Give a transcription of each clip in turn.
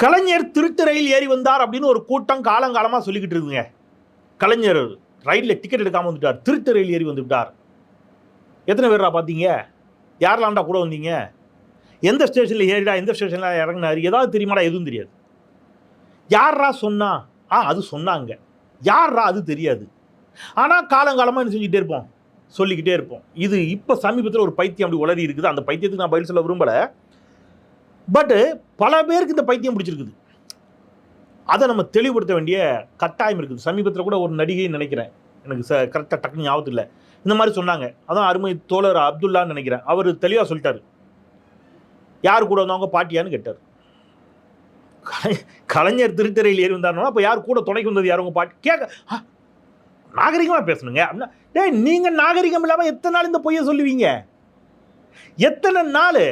கலைஞர் திருட்டு ரயில் ஏறி வந்தார் அப்படின்னு ஒரு கூட்டம் காலங்காலமாக சொல்லிக்கிட்டு இருக்குங்க. கலைஞர் ரயிலில் டிக்கெட் எடுக்காமல் வந்துட்டார். திருட்டு ரயில் ஏறி வந்துவிட்டார் எத்தனை பேரா பார்த்தீங்க? யாரெல்லாம்டா கூட வந்தீங்க? எந்த ஸ்டேஷனில் ஏறிடா? எந்த ஸ்டேஷனில் இறங்கினார்? ஏதாவது தெரியுமாடா? எதுவும் தெரியாது. யார்ரா சொன்னா? ஆ அது சொன்னாங்க. யார்ரா? அது தெரியாது. ஆனால் காலங்காலமாக என்ன செஞ்சுக்கிட்டே இருப்போம்? சொல்லிக்கிட்டே இருப்போம். இது இப்போ சமீபத்தில் ஒரு பைத்தியம் அப்படி உளறி இருக்குது. அந்த பைத்தியத்துக்கு நான் பதில் சொல்ல விரும்பலை. பட்டு பல பேருக்கு இந்த பைத்தியம் பிடிச்சிருக்குது. அதை நம்ம தெளிவுபடுத்த வேண்டிய கட்டாயம் இருக்குது. சமீபத்தில் கூட ஒரு நடிகை நினைக்கிறேன். எனக்கு ச கரெக்டாக டக்குனு ஞாபகத்து இல்லை. இந்த மாதிரி சொன்னாங்க. அதான் அருமை தோழர் அப்துல்லான்னு நினைக்கிறேன். அவர் தெளிவாக சொல்லிட்டார். யார் கூட வந்தவங்க பாட்டியான்னு கேட்டார். கலைஞர் திருத்தறையில் ஏறி வந்தாருன்னா அப்போ யார் கூட துணைக்கு வந்தது யார்? உங்கள் பாட்டி? கேட்க நாகரிகமாக பேசணுங்க அப்படின்னா டேய் நீங்கள் நாகரிகம் இல்லாமல் எத்தனை நாள் இந்த பொய்யை சொல்லுவீங்க? எத்தனை நாள்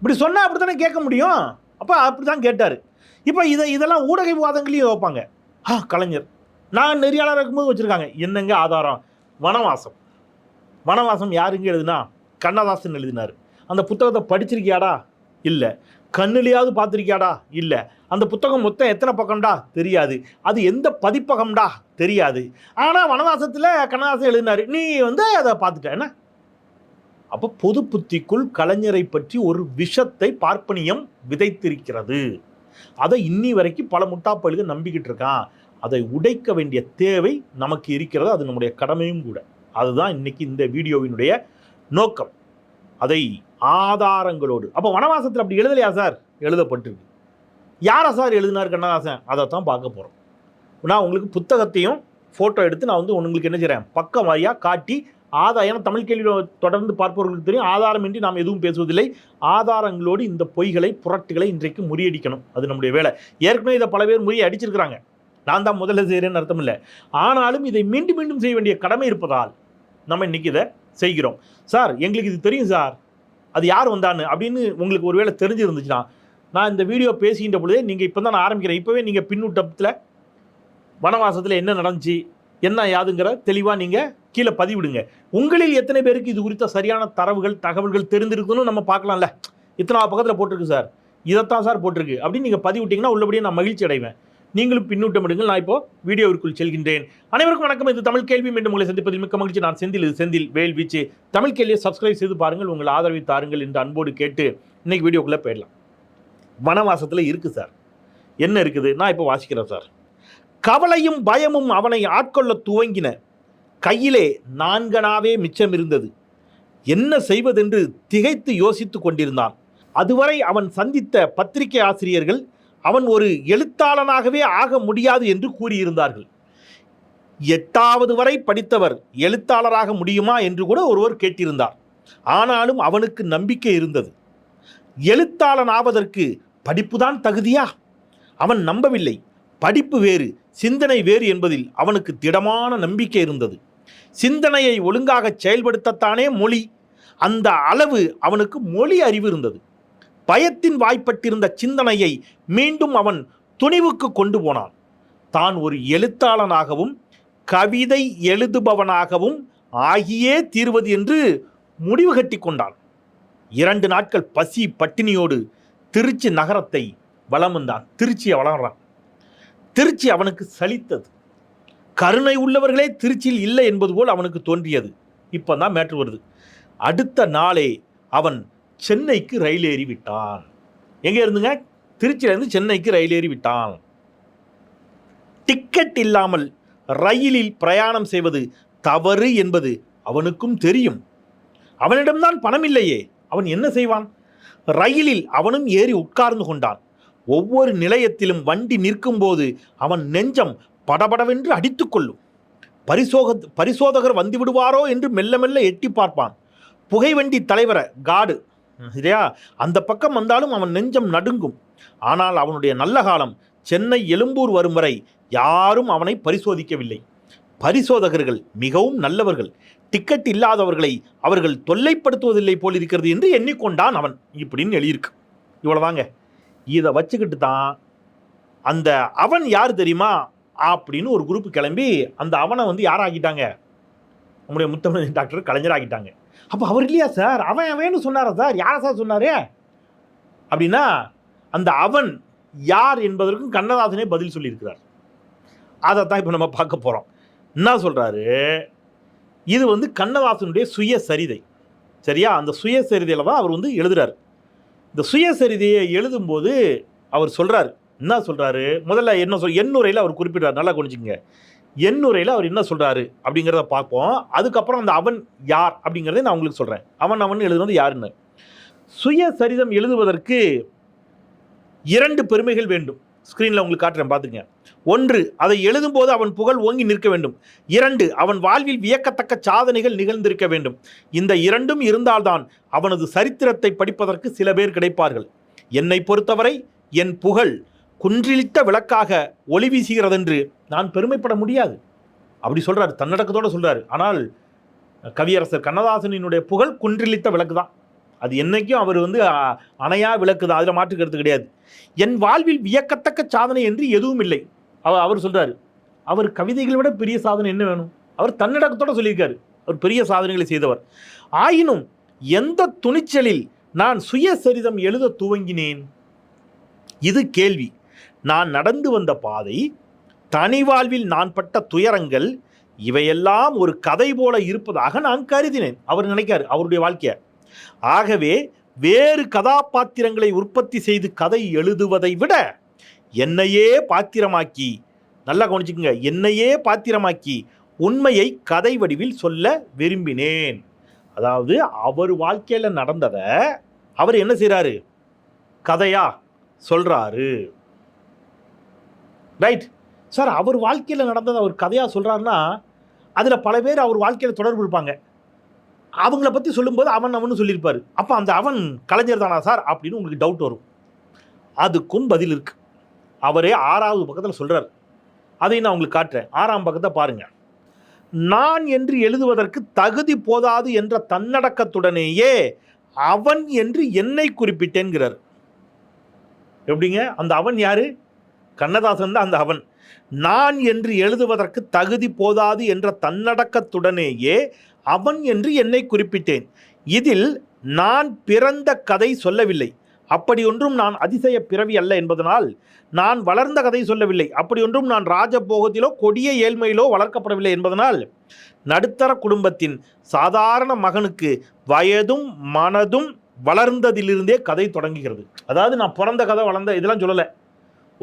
இப்படி சொன்னால் அப்படி தானே கேட்க முடியும்? அப்போ அப்படி தான் கேட்டார். இப்போ இதை இதெல்லாம் ஊடக விவாதங்களையும் வைப்பாங்க ஆ கலைஞர். நான் நெறியாளராக இருக்கும்போது வச்சுருக்காங்க. என்னங்க ஆதாரம்? வனவாசம். வனவாசம் யாருங்க எழுதுனா? கண்ணதாசன் எழுதினார். அந்த புத்தகத்தை படிச்சிருக்கியாடா? இல்லை. கண்ணிலையாவது பார்த்துருக்கியாடா? இல்லை. அந்த புத்தகம் மொத்தம் எத்தனை பக்கம்டா? தெரியாது. அது எந்த பதிப்பகம்டா? தெரியாது. ஆனால் வனவாசத்தில் கண்ணதாசன் எழுதினார். நீ வந்து அதை பார்த்துட்ட. என்ன? அப்போ பொது புத்திக்குள் கலைஞரை பற்றி ஒரு விஷத்தை பார்ப்பனியம் விதைத்திருக்கிறது. அதை இன்னி வரைக்கும் பல முட்டாப்பழுக நம்பிக்கிட்டு இருக்கான். அதை உடைக்க வேண்டிய தேவை நமக்கு இருக்கிறது. அது நம்முடைய கடமையும் கூட. அதுதான் இன்னைக்கு இந்த வீடியோவினுடைய நோக்கம். அதை ஆதாரங்களோடு. அப்போ வனவாசத்தில் அப்படி எழுதலையா சார்? எழுதப்பட்டிருக்கு. யாரா சார் எழுதினார் கண்ணதாசன்? அதை தான் பார்க்க போகிறோம் நான் உங்களுக்கு புத்தகத்தையும் ஃபோட்டோ எடுத்து நான் வந்து உங்களுக்கு என்ன செய்கிறேன் பக்கம் வாரியாக காட்டி ஆதாயம் தமிழ் கேள்வி தொடர்ந்து பார்ப்பவர்களுக்கு தெரியும். ஆதாரமின்றி நாம் எதுவும் பேசுவதில்லை. ஆதாரங்களோடு இந்த பொய்களை புரட்டுகளை இன்றைக்கு முறியடிக்கணும். அது நம்முடைய வேலை. ஏற்கனவே இதை பல பேர் முறிய அடிச்சிருக்கிறாங்க. நான் தான் முதல்ல செய்கிறேன்னு அர்த்தம் இல்லை. ஆனாலும் இதை மீண்டும் மீண்டும் செய்ய வேண்டிய கடமை இருப்பதால் நம்ம இன்னைக்கு இதை செய்கிறோம். சார் எங்களுக்கு இது தெரியும் சார். அது யார் வந்தான்னு? அப்படின்னு உங்களுக்கு ஒருவேளை தெரிஞ்சிருந்துச்சுன்னா நான் இந்த வீடியோ பேசுகின்ற பொழுதே நீங்கள் இப்போ தான் நான் ஆரம்பிக்கிறேன். இப்போவே நீங்கள் பின்னூட்டத்தில் வனவாசத்தில் என்ன நடந்துச்சு என்ன யாதுங்கிற தெளிவாக நீங்கள் கீழே பதிவிடுங்க. உங்களில் எத்தனை பேருக்கு இது குறித்த சரியான தரவுகள் தகவல்கள் தெரிந்திருக்குன்னு நம்ம பார்க்கலாம்ல. இத்தனை பக்கத்தில் போட்டிருக்கு சார். இதைத்தான் சார் போட்டிருக்கு. அப்படின்னு நீங்கள் பதிவிட்டீங்கன்னா உள்ளபடியே நான் மகிழ்ச்சி அடைவேன். நீங்களும் பின்னூட்டம் எடுங்கள். நான் இப்போ வீடியோவிற்குள் செல்கின்றேன். அனைவருக்கும் வணக்கம். இது தமிழ் கேள்வி. மீண்டும் உங்களை சந்திப்பதில் மிக்க மகிழ்ச்சி. நான் செந்தில். இது செந்தில் வேல் வீச்சு. தமிழ் கேள்வியை சப்ஸ்கிரைப் செய்து பாருங்கள். உங்கள் ஆதரவை தாருங்கள் என்று அன்போடு கேட்டு இன்னைக்கு வீடியோக்குள்ளே போயிடலாம். வனவாசத்தில் இருக்குது சார். என்ன இருக்குது? நான் இப்போ வாசிக்கிறேன் சார். கவலையும் பயமும் அவனை ஆட்கொள்ள துவங்கின கையிலே நான்கனாவே மிச்சம் இருந்தது. என்ன செய்வதென்று திகைத்து யோசித்துக் கொண்டிருந்தான். அதுவரை அவன் சந்தித்த பத்திரிகை ஆசிரியர்கள் அவன் ஒரு எழுத்தாளனாகவே ஆக முடியாது என்று கூறியிருந்தார்கள். எட்டாவது வரை படித்தவர் எழுத்தாளராக முடியுமா என்று கூட ஒருவர் கேட்டிருந்தார். ஆனாலும் அவனுக்கு நம்பிக்கை இருந்தது. எழுத்தாளன் ஆவதற்கு படிப்புதான் தகுதியா? அவன் நம்பவில்லை. படிப்பு வேறு சிந்தனை வேறு என்பதில் அவனுக்கு திடமான நம்பிக்கை இருந்தது. சிந்தனையை ஒழுங்காக செயல்படுத்தத்தானே மொழி. அந்த அளவு அவனுக்கு மொழி அறிவு இருந்தது. பயத்தின் வாய்ப்பட்டிருந்த சிந்தனையை மீண்டும் அவன் துணிவுக்கு கொண்டு போனான். தான் ஒரு எழுத்தாளனாகவும் கவிதை எழுதுபவனாகவும் ஆகியே தீர்வது என்று முடிவு கட்டி கொண்டான். இரண்டு நாட்கள் பசி பட்டினியோடு திருச்சி நகரத்தை வளம் வந்தான். திருச்சியை வளர்றான். திருச்சி அவனுக்கு சலித்தது. கருணை உள்ளவர்களே திருச்சியில் இல்லை என்பது போல் அவனுக்கு தோன்றியது. இப்போ தான் மேட்ரு வருது. அடுத்த நாளே அவன் சென்னைக்கு ரயில் ஏறி விட்டான். எங்கே இருந்துங்க? திருச்சியிலேருந்து சென்னைக்கு ரயில் ஏறி விட்டான். டிக்கெட் இல்லாமல் ரயிலில் பிரயாணம் செய்வது தவறு என்பது அவனுக்கும் தெரியும். அவனிடம்தான் பணம் இல்லையே. அவன் என்ன செய்வான்? ரயிலில் அவனும் ஏறி உட்கார்ந்து கொண்டான். ஒவ்வொரு நிலையத்திலும் வண்டி நிற்கும்போது அவன் நெஞ்சம் படபடவென்று அடித்துக்கொள்ளும் பரிசோக பரிசோதகர் வந்து விடுவாரோ என்று மெல்ல மெல்ல எட்டி பார்ப்பான். புகைவண்டி தலைவரை காடு சரியா? அந்த பக்கம் வந்தாலும் அவன் நெஞ்சம் நடுங்கும். ஆனால் அவனுடைய நல்ல காலம் சென்னை எழும்பூர் வரும் வரை யாரும் அவனை பரிசோதிக்கவில்லை. பரிசோதகர்கள் மிகவும் நல்லவர்கள். டிக்கெட் இல்லாதவர்களை அவர்கள் தொல்லைப்படுத்துவதில்லை போல் இருக்கிறது என்று எண்ணிக்கொண்டான் அவன். இப்படின்னு எழுதியிருக்கு. இவ்வளோதாங்க இதை வச்சுக்கிட்டு தான் அந்த அவன் யார் தெரியுமா? அப்படின்னு ஒரு குரூப் கிளம்பி அந்த அவனை வந்து யார் ஆக்கிட்டாங்க நம்முடைய முத்தமிழ் டாக்டர் கலைஞர் ஆக்கிட்டாங்க. அப்போ அவர் இல்லையா சார் அவன் அவன் சொன்னாரா சார் யாரை சார் சொன்னார்? அப்படின்னா அந்த அவன் யார் என்பதற்கும் கண்ணதாசனே பதில் சொல்லியிருக்கிறார். அதை தான் இப்போ நம்ம பார்க்க போகிறோம் என்ன சொல்கிறாரு இது வந்து கண்ணதாசனுடைய சுயசரிதை. சரியா? அந்த சுயசரிதையில் தான் அவர் வந்து எழுதுறாரு. இந்த சுயசரிதையை எழுதும்போது அவர் சொல்கிறாரு என்ன சொல்கிறாரு முதல்ல என்ன சொல் எண்ணுரையில் அவர் குறிப்பிடுறார். நல்லா கொஞ்சிங்க எண்ணுரையில் அவர் என்ன சொல்கிறாரு அப்படிங்கிறத பார்ப்போம். அதுக்கப்புறம் அந்த அவன் யார்? அப்படிங்கிறத நான் உங்களுக்கு சொல்கிறேன் அவன் அவன் எழுதுனது யாருன்னு. சுயசரிதம் எழுதுவதற்கு இரண்டு பெருமைகள் வேண்டும். ஸ்க்ரீனில் உங்களுக்கு காட்டுறேன் பார்த்துங்க ஒன்று அதை எழுதும்போது அவன் புகழ் ஓங்கி நிற்க வேண்டும். இரண்டு அவன் வாழ்வில் வியக்கத்தக்க சாதனைகள் நிகழ்ந்திருக்க வேண்டும். இந்த இரண்டும் இருந்தால்தான் அவனது சரித்திரத்தை படிப்பதற்கு சில பேர் கிடைப்பார்கள். என்னை பொறுத்தவரை என் புகழ் குன்றிழித்த விளக்காக ஒளி வீசுகிறதென்று நான் பெருமைப்பட முடியாது. அப்படி சொல்கிறார் தன்னடக்கத்தோடு சொல்கிறார் ஆனால் கவியரசர் கண்ணதாசனினுடைய புகழ் குன்றிழித்த விளக்கு தான். அது என்னைக்கும் அவர் வந்து அணையா விளக்கு தான். அதில் மாற்று கருத்து கிடையாது. என் வாழ்வில் வியக்கத்தக்க சாதனை என்று எதுவும் இல்லை. அவர் அவர் சொல்கிறார் அவர் கவிதைகளை விட பெரிய சாதனை என்ன வேணும்? அவர் தன்னடக்கத்தோடு சொல்லியிருக்காரு. அவர் பெரிய சாதனைகளை செய்தவர். ஆயினும் எந்த துணிச்சலில் நான் சுயசரிதம் எழுத துவங்கினேன்? இது கேள்வி. நான் நடந்து வந்த பாதை தனி வாழ்வில் நான் பட்ட துயரங்கள் இவையெல்லாம் ஒரு கதை போல இருப்பதாக நான் கருதினேன். அவர் நினைக்காரு அவருடைய வாழ்க்கையை. ஆகவே வேறு கதாபாத்திரங்களை உற்பத்தி செய்து கதை எழுதுவதை விட என்னையே பாத்திரமாக்கி நல்லா கவனிச்சுக்கோங்க என்னையே பாத்திரமாக்கி உண்மையை கதை வடிவில் சொல்ல விரும்பினேன். அதாவது அவர் வாழ்க்கையில் நடந்ததை அவர் என்ன செய்கிறாரு கதையா சொல்கிறாரு ரைட் சார் அவர் வாழ்க்கையில் நடந்ததை அவர் கதையாக சொல்கிறாருன்னா அதில் பல பேர் அவர் வாழ்க்கையில் தொடர்பு இருப்பாங்க. அவங்கள பற்றி சொல்லும்போது அவன் அவனு சொல்லியிருப்பார். அப்போ அந்த அவன் கலைஞர் தானா சார் அப்படின்னு உங்களுக்கு டவுட் வரும். அதுக்கும் பதில் இருக்கு. அவரே ஆறாவது பக்கத்தில் சொல்கிறார் அதையும் நான் உங்களுக்கு காட்டுறேன். ஆறாம் பக்கத்தை பாருங்கள் நான் என்று எழுதுவதற்கு தகுதி போதாது என்ற தன்னடக்கத்துடனேயே அவன் என்று என்னை குறிப்பிட்டேன்கிறார். எப்படிங்க? அந்த அவன் யாரு? கண்ணதாசன் தான் அந்த அவன். நான் என்று எழுதுவதற்கு தகுதி போதாது என்ற தன்னடக்கத்துடனேயே அவன் என்று என்னை குறிப்பிட்டேன். இதில் நான் பிறந்த கதை சொல்லவில்லை. அப்படி ஒன்றும் நான் அதிசய பிறவி அல்ல என்பதனால் நான் வளர்ந்த கதை சொல்லவில்லை. அப்படி ஒன்றும் நான் ராஜபோகத்திலோ கொடிய ஏழ்மையிலோ வளர்க்கப்படவில்லை என்பதனால் நடுத்தர குடும்பத்தின் சாதாரண மகனுக்கு வயதும் மனதும் வளர்ந்ததிலிருந்தே கதை தொடங்குகிறது. அதாவது நான் பிறந்த கதை வளர்ந்த இதெல்லாம் சொல்லலை.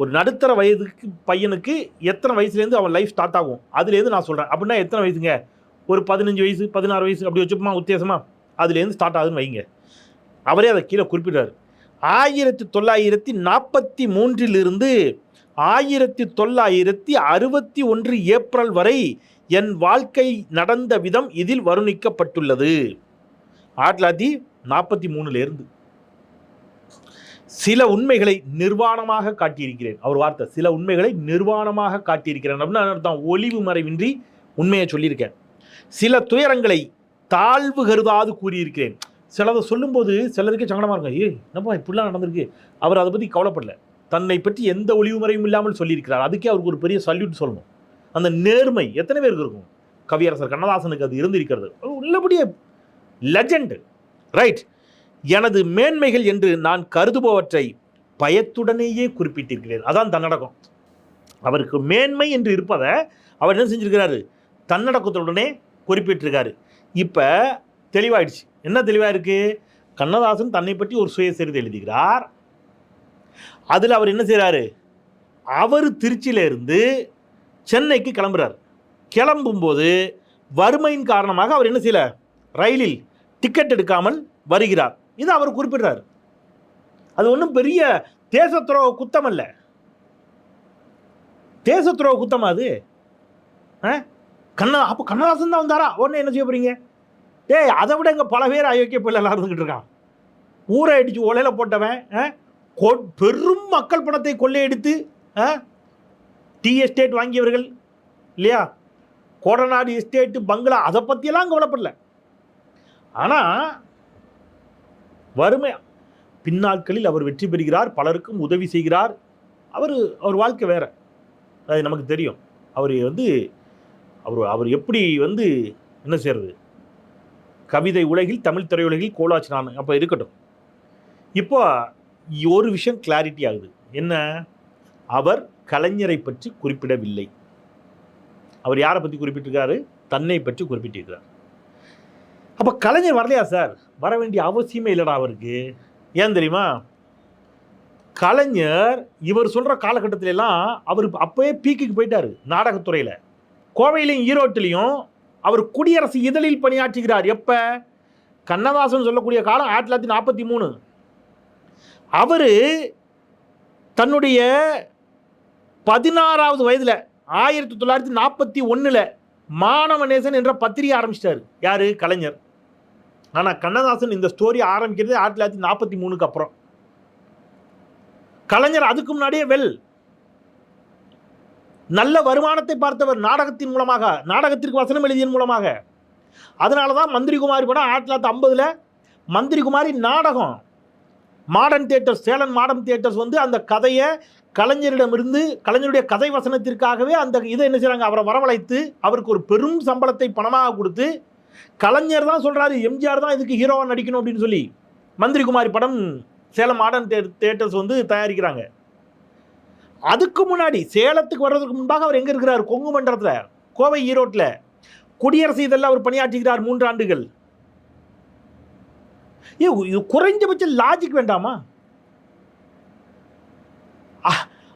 ஒரு நடுத்தர வயதுக்கு பையனுக்கு எத்தனை வயசுலேருந்து அவன் லைஃப் ஸ்டார்ட் ஆகும்? அதுலேருந்து நான் சொல்கிறேன் அப்படின்னா எத்தனை வயசுங்க? ஒரு பதினஞ்சு வயசு பதினாறு வயசு அப்படி வச்சுப்போமா உத்தேசமாக அதுலேருந்து ஸ்டார்ட் ஆகுதுன்னு வைங்க. அவரே அதை கீழே குறிப்பிட்டார் ஆயிரத்தி தொள்ளாயிரத்தி நாற்பத்தி மூன்றிலிருந்து ஆயிரத்தி தொள்ளாயிரத்தி அறுபத்தி ஒன்று ஏப்ரல் வரை என் வாழ்க்கை நடந்த விதம் இதில் வருணிக்கப்பட்டுள்ளது. ஆயிரத்தி தொள்ளாயிரத்தி நாற்பத்தி மூணுலேருந்து. சில உண்மைகளை நிர்வாணமாக காட்டியிருக்கிறேன். அவர் வார்த்தை சில உண்மைகளை நிர்வாணமாக காட்டியிருக்கிறேன் அப்படின்னு அர்த்தம். ஒளிவு மறைவின்றி உண்மையை சொல்லியிருக்கேன். சில துயரங்களை தாழ்வு கருதாது கூறியிருக்கிறேன். சிலதை சொல்லும்போது சிலருக்கு சங்கடமாக இருக்கும். ஏ என்னப்பா இப்படிலாம் நடந்திருக்கு? அவர் அதை பற்றி கவலைப்படல. தன்னை பற்றி எந்த ஒளிவு மறைவும் இல்லாமல் சொல்லியிருக்கிறார். அதுக்கே அவருக்கு ஒரு பெரிய சல்யூட் சொல்லணும். அந்த நேர்மை எத்தனை பேருக்கு இருக்கும்? கவியரசர் கண்ணதாசனுக்கு அது இருந்திருக்கிறது. உள்ளபடியே லெஜண்ட் ரைட் எனது மேன்மைகள் என்று நான் கருதுபவற்றை பயத்துடனேயே குறிப்பிட்டிருக்கிறேன். அதான் தன்னடக்கம். அவருக்கு மேன்மை என்று இருப்பதை அவர் என்ன செஞ்சிருக்கிறாரு? தன்னடக்கத்துடனே குறிப்பிட்டிருக்காரு. இப்போ தெளிவாயிடுச்சு. என்ன தெளிவாக இருக்குது கண்ணதாசன் தன்னை பற்றி ஒரு சுயசரிதை எழுதுகிறார் அதில் அவர் என்ன செய்கிறாரு அவர் திருச்சியிலேருந்து சென்னைக்கு கிளம்புறார். கிளம்பும்போது வறுமையின் காரணமாக அவர் என்ன செய்யலை? ரயிலில் டிக்கெட் எடுக்காமல் வருகிறார். இது அவர் குறிப்பிடுறார். அது ஒன்றும் பெரிய தேச துரோக குத்தம் அல்ல தேச துரோக குத்தமா அது? ஆ? கண்ணா அப்போ கண்ணதாசன் தான் வந்தாரா? உடனே என்ன செய்ய போறீங்க? டேய் அதை விட இங்கே பல பேர் அயோக்கிய பிள்ளைலாம் இருந்துக்கிட்டு இருக்கான். ஊரை அடித்து ஒலையில் போட்டவன் ஆ? கொ- பெரும் மக்கள் பணத்தை கொள்ளையடித்து ஆ? டீ எஸ்டேட் வாங்கியவர்கள் இல்லையா? கோடநாடு எஸ்டேட்டு பங்களா அதை பற்றியெல்லாம் கவலைப்படல. ஆனால் வறுமை. பின்னாட்களில் அவர் வெற்றி பெறுகிறார் பலருக்கும் உதவி செய்கிறார். அவர் அவர் வாழ்க்கை வேற. அது நமக்கு தெரியும். அவர் வந்து அவர் அவர் எப்படி வந்து என்ன செய்யறது? கவிதை உலகில் தமிழ் திரையுலகில் கோலாச்சினான் அப்போ இருக்கட்டும். இப்போ ஒரு விஷயம் கிளாரிட்டி ஆகுது. என்ன? அவர் கலைஞரை பற்றி குறிப்பிடவில்லை. அவர் யாரை பற்றி குறிப்பிட்டிருக்காரு? தன்னை பற்றி குறிப்பிட்டிருக்கிறார். அப்போ கலைஞர் வரலையா சார்? வர வேண்டிய அவசியமே இல்லைடா அவருக்கு. ஏன் தெரியுமா? கலைஞர் இவர் சொல்கிற காலகட்டத்தில எல்லாம் அவர் அப்போயே பீக்குக்கு போயிட்டார் நாடகத்துறையில். கோவையிலையும் ஈரோட்டிலையும் அவர் குடியரசு இதழில் பணியாற்றுகிறார். எப்போ? கண்ணதாசன் சொல்லக்கூடிய காலம் ஆயிரத்தி தொள்ளாயிரத்தி நாற்பத்தி மூணு. அவர் தன்னுடைய பதினாறாவது வயதில் ஆயிரத்தி தொள்ளாயிரத்தி நாற்பத்தி ஒன்றில் மாணவநேசன் என்ற பத்திரிகை ஆரம்பிச்சிட்டாரு. யார்? கலைஞர். ஆனால் கண்ணதாசன் இந்த ஸ்டோரி ஆரம்பிக்கிறது ஆயிரத்தி தொள்ளாயிரத்தி நாற்பத்தி மூணுக்கு அப்புறம். கலைஞர் அதுக்கு முன்னாடியே வெல். நல்ல வருமானத்தை பார்த்தவர் நாடகத்தின் மூலமாக நாடகத்திற்கு வசனம் எழுதியின் மூலமாக. அதனால தான் மந்திரிகுமாரி படம் ஆயிரத்தி தொள்ளாயிரத்தி ஐம்பதில் மந்திரிகுமாரி நாடகம் modern theatres Salem modern theatres வந்து அந்த கதையை கலைஞரிடமிருந்து கலைஞருடைய கதை வசனத்திற்காகவே அந்த இதை என்ன செய்கிறாங்க அவரை வரவழைத்து அவருக்கு ஒரு பெரும் சம்பளத்தை பணமாக கொடுத்து கலைஞர் தான் சொல்கிறாரு எம்ஜிஆர் தான் இதுக்கு ஹீரோவாக நடிக்கணும் அப்படின்னு சொல்லி. மந்திரி குமாரி படம் சேலம் மாடர்ன் தியேட்டர்ஸ் வந்து தயாரிக்கிறாங்க. அதுக்கு முன்னாடி சேலத்துக்கு வர்றதுக்கு முன்பாக அவர் எங்கே இருக்கிறார்? கொங்கு மண்டலத்தில் கோவை ஈரோட்டில். குடியரசு இதெல்லாம் அவர் பணியாற்றுகிறார் மூன்று ஆண்டுகள். ஏ இது குறைஞ்சபட்ச லாஜிக் வேண்டாமா?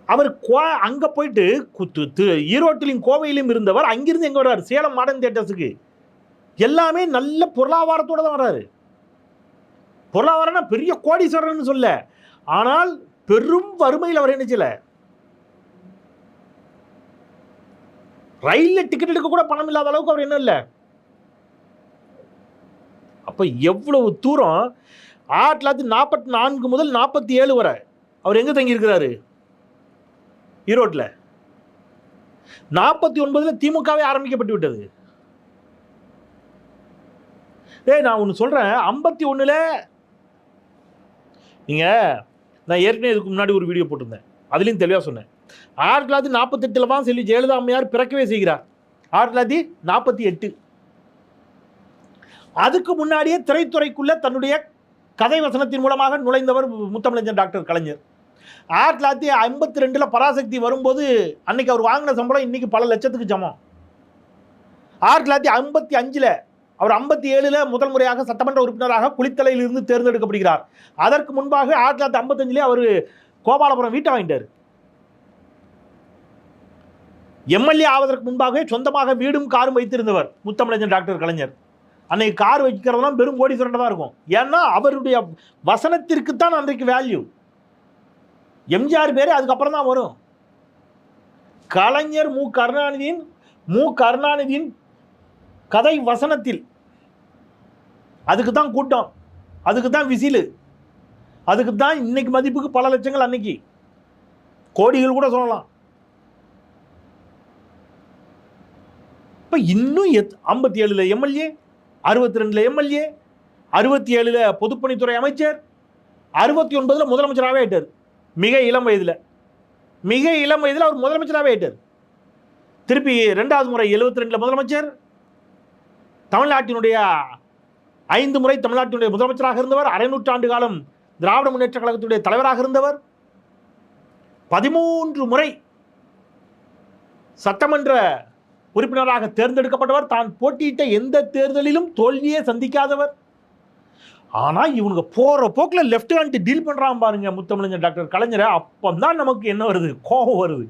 அவர் கோ அங்கே போயிட்டு ஈரோட்டிலையும் ஈரோட்டிலும் கோவையிலும் இருந்தவர் அங்கிருந்து எங்கே வர்றார்? சேலம் மாடர்ன் தேட்டர்ஸுக்கு எல்லாமே நல்ல பொருளாதாரத்தோட தான் வர்றாரு. பொருளாதாரம்னா பெரிய கோடீஸ்வரர்னு சொல்ல. ஆனால் பெரும் வறுமையில் அவர் என்ன ரயிலில் டிக்கெட் எடுக்க கூட பணம் இல்லாத அளவுக்கு அவர் என்ன இல்லை? அப்போ எவ்வளவு தூரம் ஆயிரத்தி தொள்ளாயிரத்தி நாற்பத்தி நான்கு முதல் நாற்பத்தி ஏழு வரை அவர் எங்கே தங்கியிருக்கிறாரு? ஈரோட்டில். நாற்பத்தி ஒன்பதில் திமுகவே ஆரம்பிக்கப்பட்டு விட்டது. டேய் நான் ஒன்று சொல்கிறேன் ஐம்பத்தி ஒன்றில் நீங்கள் நான் ஏற்கனவே இதுக்கு முன்னாடி ஒரு வீடியோ போட்டிருந்தேன். அதுலேயும் தெளிவாக சொன்னேன். ஆயிரத்தி தொள்ளாயிரத்தி நாற்பத்தெட்டில் தான் செல்வி ஜெயலலிதா அம்மையார் பிறக்கவே செய்கிறார். ஆயிரத்தி தொள்ளாயிரத்தி நாற்பத்தி எட்டு. அதுக்கு முன்னாடியே திரைத்துறைக்குள்ளே தன்னுடைய கதை வசனத்தின் மூலமாக நுழைந்தவர் முத்தமிழஞ்சன் டாக்டர் கலைஞர். ஆயிரத்தி தொள்ளாயிரத்தி ஐம்பத்தி ரெண்டில் பராசக்தி வரும்போது அன்னைக்கு அவர் வாங்கின சம்பளம் இன்னைக்கு பல லட்சத்துக்கு சமம். ஆயிரத்தி தொள்ளாயிரத்தி ஐம்பத்தி அஞ்சில் அவர் ஐம்பத்தி ஏழில் முதல் முறையாக சட்டமன்ற உறுப்பினராக குளித்தலையில் இருந்து தேர்ந்தெடுக்கப்படுகிறார். அதற்கு முன்பாக ஆயிரத்தி தொள்ளாயிரத்தி ஐம்பத்தஞ்சிலே அவர் கோபாலபுரம் வீட்டை வாங்கிட்டார். எம்எல்ஏ ஆவதற்கு முன்பாகவே சொந்தமாக வீடும் காரும் வைத்திருந்தவர் முத்தமிழஞ்சன் டாக்டர் கலைஞர். அன்னைக்கு கார் வைக்கிறதெல்லாம் பெரும் கோடி தான் இருக்கும். ஏன்னா அவருடைய வசனத்திற்கு தான் அன்றைக்கு வேல்யூ எம்ஜிஆர் பேர் அதுக்கப்புறம் தான் வரும். கலைஞர் மு. கருணாநிதியின் மு. கருணாநிதியின் கதை வசனத்தில் அதுக்கு தான் கூட்டம். அதுக்கு தான் விசிலு. அதுக்கு தான் இன்னைக்கு மதிப்புக்கு பல லட்சங்கள் அன்னைக்கு. கோடிகள் கூட சொல்லலாம். இப்போ இன்னும் எத் ஐம்பத்தி ஏழில் எம்எல்ஏ அறுபத்தி ரெண்டில் எம்எல்ஏ அறுபத்தி ஏழில் பொதுப்பணித்துறை அமைச்சர் அறுபத்தி ஒன்பதில் முதலமைச்சராகவே ஆயிட்டார். மிக இளம் வயதில். மிக இளம் வயதில் அவர் முதலமைச்சராகவே ஆயிட்டார். திருப்பி ரெண்டாவது முறை எழுபத்தி ரெண்டில் முதலமைச்சர் தமிழ்நாட்டினுடைய ஐந்து முறை தமிழ்நாட்டினுடைய முதலமைச்சராக இருந்தவர் அரை நூற்றாண்டு காலம் திராவிட முன்னேற்ற கழகத்துடைய தலைவராக இருந்தவர். பதிமூன்று முறை சட்டமன்ற உறுப்பினராக தேர்ந்தெடுக்கப்பட்டவர். தான் போட்டியிட்ட எந்த தேர்தலிலும் தோல்வியே சந்திக்காதவர். ஆனால் இவனுங்க போகிற போக்கில் லெஃப்ட் ஹேண்ட் டீல் பண்ணுறான் பாருங்க முத்தமிழஞ்சர் டாக்டர் கலைஞரை. அப்பந்தான் நமக்கு என்ன வருது? கோபம் வருது.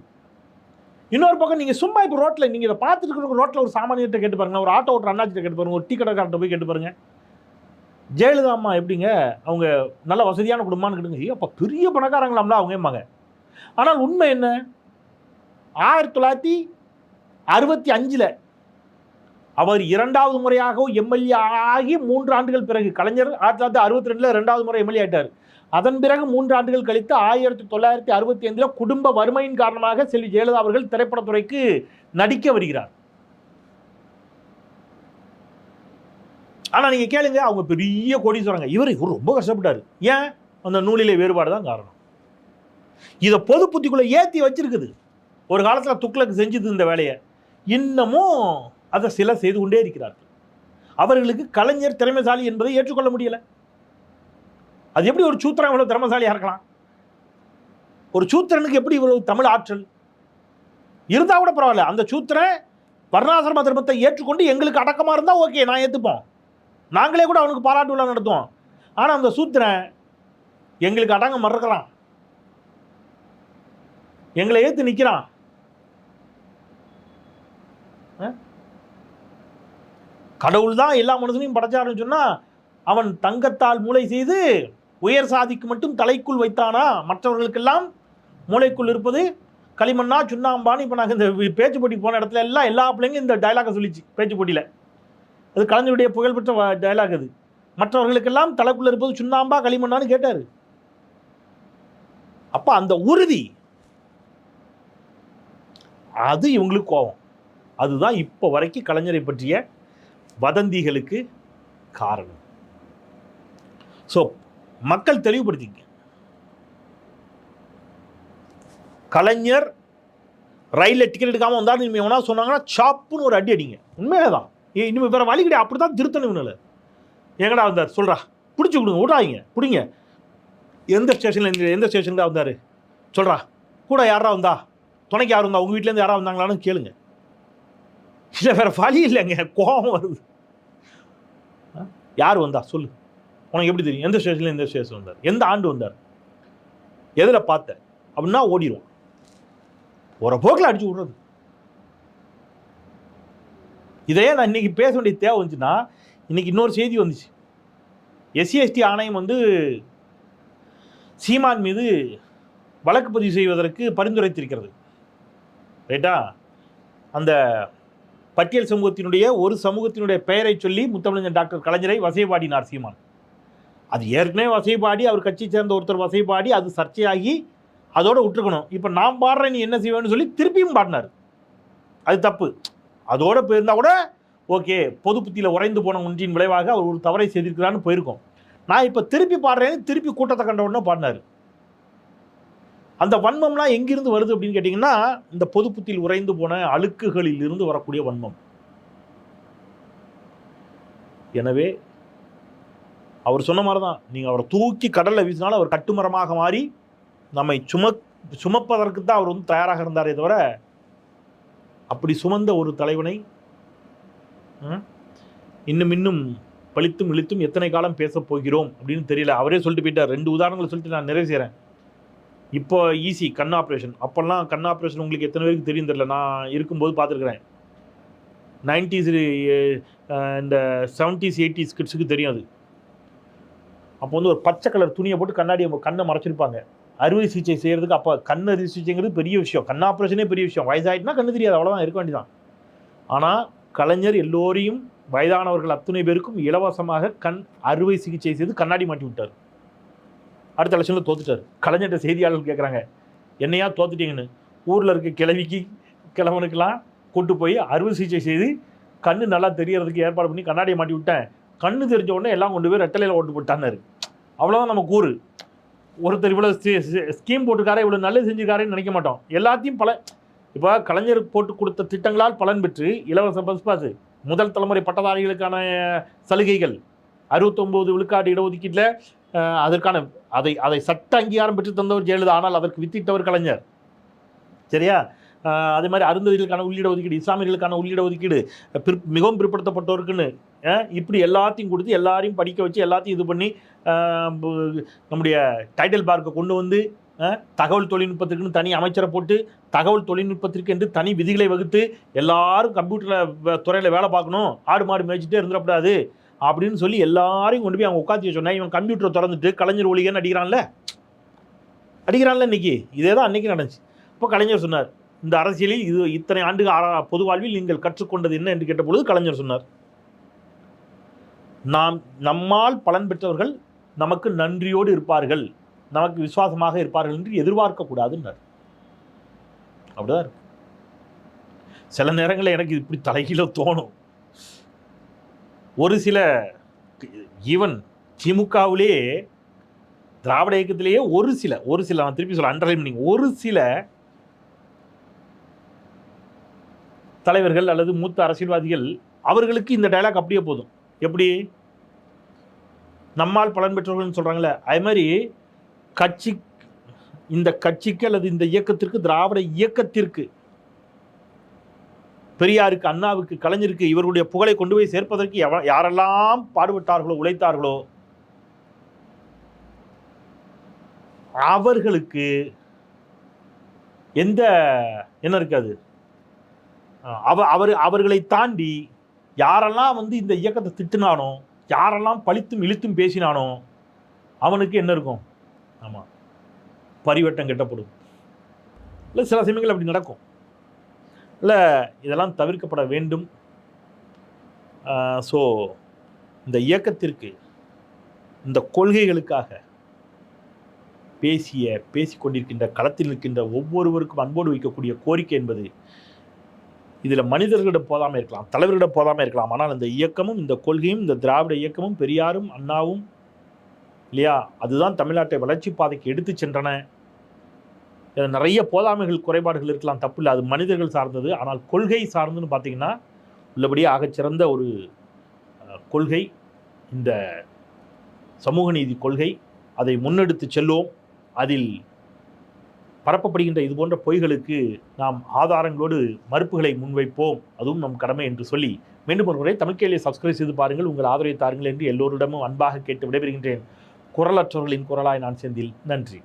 இன்னொரு பக்கம் நீங்கள் சும்மா இப்போ ரோட்டில் நீங்கள் இதை பார்த்துட்டு இருக்கிற ஒரு சாமானியத்தை கேட்டு பாருங்க. ஒரு ஆட்டோ ஓட்டுற அண்ணாச்சிட்ட கேட்டு பாருங்க. ஒரு டீ கடைக்காரர்கிட்ட போய் கேட்டு பாருங்கள் ஜெயலலிதா அம்மா எப்படிங்க? அவங்க நல்ல வசதியான குடும்பம்னு கேட்டுங்க. ஐயோ அப்போ பெரிய பணக்காரங்களாம்ல அவங்க ஏமாங்க ஆனால் உண்மை என்ன? ஆயிரத்தி தொள்ளாயிரத்தி அறுபத்தி அஞ்சில் அவர் இரண்டாவது முறையாக எம்எல்ஏ ஆகி மூன்று ஆண்டுகள் பிறகு கலைஞர் ஆயிரத்தி தொள்ளாயிரத்தி அறுபத்தி ரெண்டில் ரெண்டாவது முறை எம்எல்ஏ ஆயிட்டார். அதன் பிறகு மூன்று ஆண்டுகள் கழித்து ஆயிரத்தி தொள்ளாயிரத்தி அறுபத்தி ஐந்தில் குடும்ப வறுமையின் காரணமாக செல்வி ஜெயலலிதா அவர்கள் திரைப்படத்துறைக்கு நடிக்க வருகிறார். ஆனால் நீங்கள் கேளுங்க அவங்க பெரிய கோடீஸ்வரங்க. இவர் இவர் ரொம்ப கஷ்டப்பட்டார். ஏன்? அந்த நூலிலே வேறுபாடு தான் காரணம். இதை பொது புத்திக்குள்ளே ஏற்றி வச்சிருக்குது. ஒரு காலத்தில் துக்ளக்கு செஞ்சது இந்த வேலையை. இன்னமும் அதை சில செய்து கொண்டே இருக்கிறார்கள். அவர்களுக்கு கலைஞர் திறமைசாலி என்பதை ஏற்றுக்கொள்ள முடியலை. அது எப்படி ஒரு சூத்திரம் இவ்வளோ திறமைசாலியாக இருக்கலாம்? ஒரு சூத்திரனுக்கு எப்படி இவ்வளவு தமிழ் ஆற்றல்? இருந்தால் கூட பரவாயில்ல. அந்த சூத்திரன் வர்ணாசிரம தர்மத்தை ஏற்றுக்கொண்டு எங்களுக்கு அடக்கமாக இருந்தால் ஓகே நான் ஏற்றுப்போம் நாங்களே கூட அவனுக்கு பாராட்டு விழா நடத்துவோம். ஆனால் அந்த சூத்திரன் எங்களுக்கு அடங்க மறுக்கிறான் எங்களை ஏற்று நிற்கிறான் கடவுள் தான் எல்லா மனுஷனையும் படைச்சாருன்னு சொன்னால் அவன் தங்கத்தால் மூளை செய்து உயர் சாதிக்கு மட்டும் தலைக்குள் வைத்தானா? மற்றவர்களுக்கெல்லாம் மூளைக்குள் இருப்பது? களிமண்ணா சுண்ணாம்பான்னு இப்போ நாங்கள் இந்த பேச்சு போட்டி போன இடத்துல எல்லாம் எல்லா பிள்ளைங்களும் இந்த டயலாகை சொல்லிச்சு பேச்சு போட்டியில் அது கலைஞருடைய புகழ்பெற்ற டயலாக் அது. மற்றவர்களுக்கெல்லாம் தலைக்குள்ள இருப்பது சுண்ணாம்பா களிமண்ணான்னு கேட்டார். அப்போ அந்த உறுதி அது இவங்களுக்கு கோபம். அதுதான் இப்போ வரைக்கும் கலைஞரை பற்றிய வதந்திகளுக்கு காரணம். ஸோ மக்கள் தெளிவுபடுத்திங்க. கலைஞர் ரயிலில் டிக்கெட் எடுக்காமல் வந்தார் இனிமேல் எவனா சொன்னாங்கன்னா சாப்புன்னு ஒரு அடி அடிங்க. உண்மையிலே தான் இனிமேல் வேறு வழி கிடையாது. அப்படி தான் திருத்தணும் இவனில் எங்கடா வந்தார்? சொல்கிறா பிடிச்சி கொடுங்க விடாதீங்க பிடிங்க. எந்த ஸ்டேஷனில் எந்த ஸ்டேஷனில் வந்தார்? சொல்கிறா கூட யாரா வந்தா? துணைக்கு யார் வந்தா? உங்கள் வீட்டிலேருந்து யாராக வந்தாங்களான்னு கேளுங்க. இல்லை வேறு வழி இல்லைங்க. கோபம் வருது. ஆ? யார் வந்தா? சொல்லு. உனக்கு எப்படி தெரியும்? எந்த ஸ்டேஷனில் எந்த ஸ்டேஷன் வந்தார்? எந்த ஆண்டு வந்தார்? எதில் பார்த்த? அப்படின்னா ஓடிடுவோம் ஒரு போக்கில் அடிச்சு விட்றது. இதையே நான் இன்னைக்கு பேச வேண்டிய தேவை வந்துச்சுன்னா இன்றைக்கி இன்னொரு செய்தி வந்துச்சு. எஸ்சி எஸ்டி ஆணையம் வந்து சீமான் மீது வழக்கு பதிவு செய்வதற்கு பரிந்துரைத்திருக்கிறது. ரைட்டா அந்த பட்டியல் சமூகத்தினுடைய ஒரு சமூகத்தினுடைய பெயரை சொல்லி முத்தமிழஞ்சன் டாக்டர் கலைஞரை வசைபாடினார் சீமான். அது ஏற்கனவே வசைபாடி அவர் கட்சியை சேர்ந்த ஒருத்தர் வசைபாடி அது சர்ச்சையாகி அதோட விட்டுருக்கணும். இப்போ நான் பாடுறேன் நீ என்ன செய்வேன்னு சொல்லி திருப்பியும் பாடினார். அது தப்பு. அதோடு போயிருந்தால் கூட ஓகே பொது புத்தியில் உறைந்து போன ஒன்றின் விளைவாக அவர் ஒரு தவறை செய்திருக்கிறான்னு போயிருக்கோம். நான் இப்போ திருப்பி பாடுறேன்னு திருப்பி கூட்டத்தை கண்ட உடனே பாடினார். அந்த வன்மம்லாம் எங்கிருந்து வருது அப்படின்னு கேட்டிங்கன்னா இந்த பொது புத்தியில் உறைந்து போன அழுக்குகளில் இருந்து வரக்கூடிய வன்மம். எனவே அவர் சொன்ன மாதிரி தான் நீங்கள் அவரை தூக்கி கடலில் வீசினாலும் அவர் கட்டுமரமாக மாறி நம்மை சும சுமப்பதற்கு தான் அவர் வந்து தயாராக இருந்தாரே தவிர அப்படி சுமந்த ஒரு தலைவனை இன்னும் இன்னும் பழித்தும் இழித்தும் எத்தனை காலம் பேசப் போகிறோம் அப்படின்னு தெரியல. அவரே சொல்லிட்டு போயிட்டார். ரெண்டு உதாரணங்களை சொல்லிட்டு நான் நிறைவு செய்கிறேன் இப்போ ஈஸி கண் ஆப்ரேஷன். அப்போல்லாம் கண் ஆப்ரேஷன் உங்களுக்கு எத்தனை பேருக்கு தெரியும் தெரியல. நான் இருக்கும்போது பார்த்துருக்குறேன். நைன்டிஸ் இந்த செவன்டிஸ் எயிட்டிஸ் கிட்ஸுக்கு தெரியும் அது. அப்போ வந்து ஒரு பச்சை கலர் துணியை போட்டு கண்ணாடி கண்ணை மறைச்சிருப்பாங்க. அறுவை சிகிச்சை செய்கிறதுக்கு அப்போ கண் அறுவை சிகிச்சைங்கிறது பெரிய விஷயம். கண் ஆப்ரேஷனே பெரிய விஷயம். வயசாகிட்டுனா கண்ணு தெரியாது. அவ்வளோதான் இருக்க வேண்டியதான் ஆனால் கலைஞர் எல்லோரையும் வயதானவர்கள் அத்தனை பேருக்கும் இலவசமாக கண் அறுவை சிகிச்சை செய்து கண்ணாடி மாட்டி விட்டார். அடுத்த எலெக்ஷனில் தோத்துட்டார். கலைஞர்கிட்ட செய்தியாளர்கள் கேட்குறாங்க என்னையா தோத்துட்டீங்கன்னு? ஊரில் இருக்க கிழவிக்கு கிழவனுக்கெல்லாம் கூட்டு போய் அறுவை சிகிச்சை செய்து கண்ணு நல்லா தெரியறதுக்கு ஏற்பாடு பண்ணி கண்ணாடியை மாட்டி விட்டேன். கண்ணு தெரிஞ்ச உடனே எல்லாம் கொண்டு போய் ரெட்டலையில் ஓட்டு போட்டான்னாரு. அவ்வளோதான் நம்ம கூறு. ஒருத்தர் இவ்வளோ ஸ்கீம் போட்டுக்காரே இவ்வளோ நல்லது செஞ்சுக்காரேன்னு நினைக்க மாட்டோம். எல்லாத்தையும் பல இப்போ கலைஞர் போட்டு கொடுத்த திட்டங்களால் பலன் பெற்று இலவச பஸ் பாஸ் முதல் தலைமுறை பட்டதாரிகளுக்கான சலுகைகள் அறுபத்தொம்போது விழுக்காடு இடஒதுக்கீட்டில் அதற்கான அதை அதை சட்ட அங்கீகாரம் பெற்று தந்தவர் ஜெயலலிதா ஆனால் அதற்கு வித்திட்டவர் கலைஞர். சரியா? அதே மாதிரி அருந்ததிகளுக்கான உள்ளிட ஒதுக்கீடு இஸ்லாமியர்களுக்கான உள்ளிட ஒதுக்கீடு பிற் மிகவும் பிற்படுத்தப்பட்டோருக்குன்னு இப்படி எல்லாத்தையும் கொடுத்து எல்லாரையும் படிக்க வச்சு எல்லாத்தையும் இது பண்ணி நம்முடைய டைட்டில் பார்க்கை கொண்டு வந்து தகவல் தொழில்நுட்பத்திற்குன்னு தனி அமைச்சரை போட்டு தகவல் தொழில்நுட்பத்திற்கு என்று தனி விதிகளை வகுத்து எல்லாரும் கம்ப்யூட்டரில் துறையில் வேலை பார்க்கணும் ஆடு மாடு மேய்ச்சிட்டே இருந்துடக்கூடாது அப்படின்னு சொல்லி எல்லாரையும் கொண்டு போய் அவங்க உட்காந்து சொன்னேன். இவன் கம்ப்யூட்டரை திறந்துட்டு கலைஞர் ஒளிகன்னு அடிக்கிறான்ல? அடிக்கிறான்ல இன்னைக்கு? இதே தான் அன்னைக்கு நடந்துச்சு. இப்போ கலைஞர் சொன்னார் இந்த அரசியலில் இது இத்தனை ஆண்டு பொது வாழ்வில் நீங்கள் கற்றுக்கொண்டது என்ன? என்று கேட்ட பொழுது கலைஞர் சொன்னார் நாம் நம்மால் பலன் பெற்றவர்கள் நமக்கு நன்றியோடு இருப்பார்கள். நமக்கு விசுவாசமாக இருப்பார்கள் என்று எதிர்பார்க்கக்கூடாதுன்னார் அப்படிதான் இருக்கு. சில நேரங்களில் எனக்கு இப்படி தலைகீழ தோணும். ஒரு சில ஈவன் திமுகவிலே திராவிட இயக்கத்திலேயே ஒரு சில ஒரு சில நான் திருப்பி சொல்ல அண்டர்லைன் பண்ணி ஒரு சில தலைவர்கள் அல்லது மூத்த அரசியல்வாதிகள் அவர்களுக்கு இந்த டைலாக் அப்படியே போதும். எப்படி? நம்மால் பலன் பெற்றவர்கள்னு சொல்கிறாங்களே அதே மாதிரி கட்சி இந்த கட்சிக்கு அல்லது இந்த இயக்கத்திற்கு திராவிட இயக்கத்திற்கு பெரியாருக்கு அண்ணாவுக்கு கலைஞருக்கு இவர்களுடைய புகழை கொண்டு போய் சேர்ப்பதற்கு எவ- யாரெல்லாம் பாடுபட்டார்களோ உழைத்தார்களோ அவர்களுக்கு எந்த என்ன இருக்காது? அவ அவர் அவர்களை தாண்டி யாரெல்லாம் வந்து இந்த இயக்கத்தை திட்டுனானோ யாரெல்லாம் பழித்தும் இழுத்தும் பேசினானோ அவனுக்கு என்ன இருக்கும்? ஆமாம் பரிவட்டம் கெட்டப்படும். இல்லை சில சமயங்கள் அப்படி நடக்கும். இல்லை இதெல்லாம் தவிர்க்கப்பட வேண்டும். ஸோ இந்த இயக்கத்திற்கு இந்த கொள்கைகளுக்காக பேசிய பேசிக்கொண்டிருக்கின்ற களத்தில் நிற்கின்ற ஒவ்வொருவருக்கும் அன்போடு வைக்கக்கூடிய கோரிக்கை என்பது இதில் மனிதர்களிடம் போதாமல் இருக்கலாம் தலைவர்களிடம் போதாமல் இருக்கலாம். ஆனால் இந்த இயக்கமும் இந்த கொள்கையும் இந்த திராவிட இயக்கமும் பெரியாரும் அண்ணாவும் இல்லையா? அதுதான் தமிழ்நாட்டை வளர்ச்சி பாதைக்கு எடுத்து சென்றன. இதில் நிறைய போதாமைகள் குறைபாடுகள் இருக்கலாம் தப்பு இல்லை. அது மனிதர்கள் சார்ந்தது. ஆனால் கொள்கை சார்ந்துன்னு பார்த்தீங்கன்னா உள்ளபடியே ஆகச்சிறந்த ஒரு கொள்கை. இந்த சமூக நீதி கொள்கை. அதை முன்னெடுத்து செல்வோம். அதில் பரப்பப்படுகின்ற இது போன்ற பொய்களுக்கு நாம் ஆதாரங்களோடு மறுப்புகளை முன்வைப்போம். அதுவும் நம் கடமை என்று சொல்லி மீண்டும் ஒரு முறை தமிழ் கேள்வியை சப்ஸ்கிரைப் செய்து பாருங்கள். உங்கள் ஆதரவை தாருங்கள் என்று எல்லோரிடமும் அன்பாக கேட்டு விடைபெறுகின்றேன். குரலற்றவர்களின் குரலாய் நான் செந்தில். நன்றி.